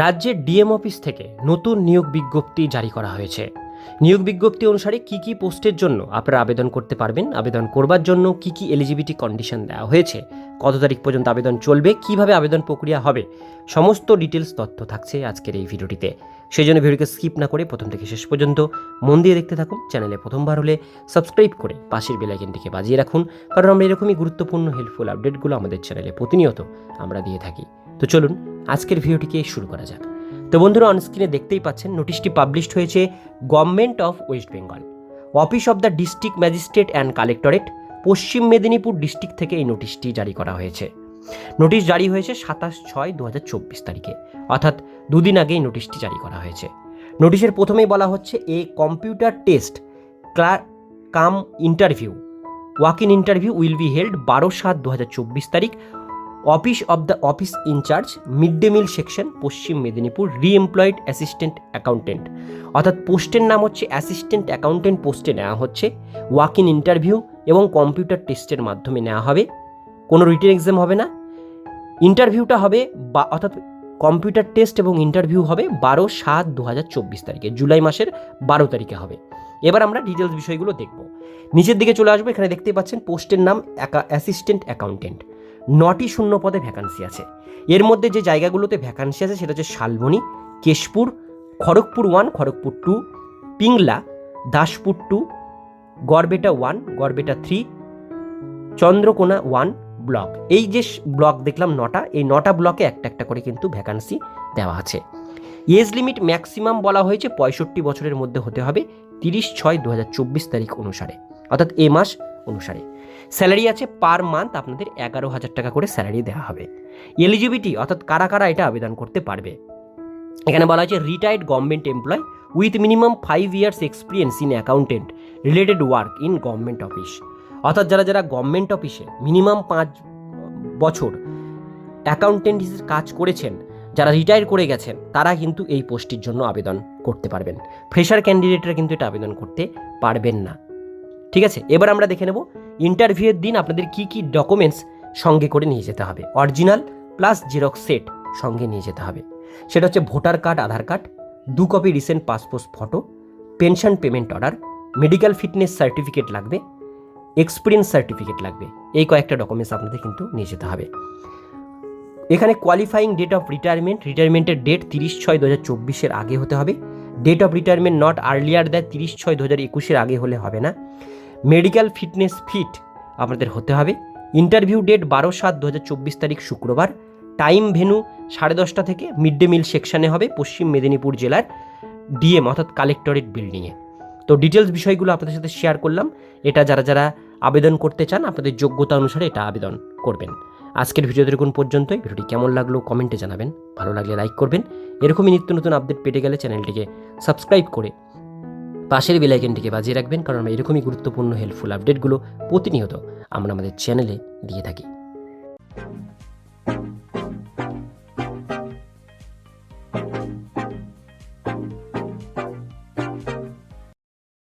রাজ্যের DM office থেকে নতুন নিয়োগ বিজ্ঞপ্তি জারি করা হয়েছে। নিয়োগ বিজ্ঞপ্তি অনুসারে কি কি পোস্টের জন্য আপনারা আবেদন করতে পারবেন, আবেদন করবার জন্য কি কি এলিজিবিলিটি কন্ডিশন দেওয়া হয়েছে, কত তারিখ পর্যন্ত আবেদন চলবে, কীভাবে আবেদন প্রক্রিয়া হবে, সমস্ত ডিটেলস তথ্য থাকছে আজকের এই ভিডিওটিতে। সেই জন্য ভিডিওকে স্কিপ না করে প্রথম থেকে শেষ পর্যন্ত মন দিয়ে দেখতে থাকুন, চ্যানেলে প্রথমবার হলে সাবস্ক্রাইব করে পাশের বেলাইকেনটিকে বাজিয়ে রাখুন, কারণ আমরা এরকমই গুরুত্বপূর্ণ হেল্পফুল আপডেটগুলো আমাদের চ্যানেলে প্রতিনিয়ত আমরা দিয়ে থাকি। তো চলুন, আজকের ভিডিওটিকে শুরু করা যাক। তো বন্ধুরা অনস্ক্রিনে দেখতেই পাচ্ছেন নোটিশটি পাবলিশড হয়েছে government of West Bengal office of the district magistrate and collectorate Paschim Medinipur district থেকে এই নোটিশটি জারি করা হয়েছে। নোটিশ জারি হয়েছে সাতাশ ছয় দু হাজার চব্বিশ তারিখে, অর্থাৎ দুদিন আগেই নোটিশটি জারি করা হয়েছে। নোটিশের প্রথমেই বলা হচ্ছে, এ কম্পিউটার টেস্ট ক্লা cum interview walk in interview will be held বারো সাত দু তারিখ office of the office in-charge mid day meal section, Paschim Medinipur reemployed assistant accountant অর্থাৎ পোস্টের নাম হচ্ছে অ্যাসিস্ট্যান্ট অ্যাকাউন্টেন্ট পোস্টে নেওয়া হচ্ছে। ওয়াক ইন ইন্টারভিউ এবং কম্পিউটার টেস্টের মাধ্যমে নেওয়া হবে। কোনো রিটেন এক্সাম হবে না। ইন্টারভিউটা হবে বা অর্থাৎ কম্পিউটার টেস্ট এবং ইন্টারভিউ হবে বারো সাত দু হাজার চব্বিশ তারিখে, জুলাই মাসের বারো তারিখে হবে। এবার আমরা ডিটেলস বিষয়গুলো দেখব। নিচের দিকে চলে আসব, এখানে দেখতেই পাচ্ছেন পোস্টের নাম অ্যাসিস্ট্যান্ট অ্যাকাউন্টেন্ট নটি শূন্য পদে ভ্যাকান্সি আছে। এর মধ্যে যে জায়গাগুলোতে ভ্যাকান্সি আছে সেটা হচ্ছে Salboni, Keshpur, Kharagpur one, Kharagpur two, Pingla, Daspur two, Garbeta one, Garbeta three, Chandrakona one block. এই যে ব্লক দেখলাম নটা, এই নটা ব্লকে একটা একটা করে কিন্তু ভ্যাকান্সি দেওয়া আছে। এজ লিমিট ম্যাক্সিমাম বলা হয়েছে পঁয়ষট্টি বছরের মধ্যে হতে হবে, তিরিশ ছয় দু তারিখ অনুসারে, অর্থাৎ এ মাস অনুসারে। স্যালারি আছে পার মান্থ আপনাদের এগারো হাজার টাকা করে স্যালারি দেওয়া হবে। এলিজিবিলিটি, অর্থাৎ কারা কারা এটা আবেদন করতে পারবে। এখানে বলা হয়েছে retired government employ with minimum five years experience in accountant related work in government office অর্থাৎ যারা যারা গভর্নমেন্ট অফিসে মিনিমাম পাঁচ বছর অ্যাকাউন্টেন্ট হিসেবে কাজ করেছেন, যারা রিটায়ার করে গেছেন, তারা কিন্তু এই পোস্টের জন্য আবেদন করতে পারবেন। ফ্রেশার ক্যান্ডিডেটরা কিন্তু এটা আবেদন করতে পারবেন না। ঠিক আছে? এবার আমরা দেখে নেব ইন্টারভিউয়ের দিন আপনাদের কি কি ডকুমেন্টস সঙ্গে করে নিয়ে যেতে হবে? অরিজিনাল প্লাস জেরক্স সেট সঙ্গে নিয়ে যেতে হবে। সেটা হচ্ছে ভোটার কার্ড আধার কার্ড দু copy recent passport photo pension payment order medical fitness certificate লাগবে এক্সপিরিয়েন্স সার্টিফিকেট লাগবে। এই কয়েকটা ডকুমেন্টস আপনাদের কিন্তু নিয়ে যেতে হবে। এখানে কোয়ালিফাইং ডেট অফ রিটায়ারমেন্ট রিটায়ারমেন্টের ডেট তিরিশ ছয় দু হাজার চব্বিশের আগে হতে হবে। Date of retirement not earlier that তিরিশ ছয় দু হাজার একুশের আগে হলে হবে না। মেডিকেল ফিটনেস ফিট আপনাদের হতে হবে। ইন্টারভিউ ডেট বারো সাত দু তারিখ শুক্রবার। টাইম ভেনু সাড়ে দশটা থেকে মিড ডে মিল সেকশানে হবে পশ্চিম মেদিনীপুর জেলার ডিএম অর্থাৎ কালেক্টরেট বিল্ডিংয়ে। তো ডিটেলস বিষয়গুলো আপনাদের সাথে শেয়ার করলাম। এটা যারা যারা আবেদন করতে চান, আপনাদের যোগ্যতা অনুসারে এটা আবেদন করবেন। আজকের ভিডিও দেখুন পর্যন্তই। ভিডিওটি কেমন লাগল কমেন্টে জানাবেন। ভালো লাগলে লাইক করবেন। এরকমই নিত্য নতুন আপডেট পেতে গেলে চ্যানেলটিকে সাবস্ক্রাইব করে পাশের বেলাইকেনটিকে বাজিয়ে রাখবেন, কারণ আমরা এরকমই গুরুত্বপূর্ণ হেল্পফুল আপডেটগুলো প্রতিনিয়ত আমরা আমাদের চ্যানেলে দিয়ে থাকি।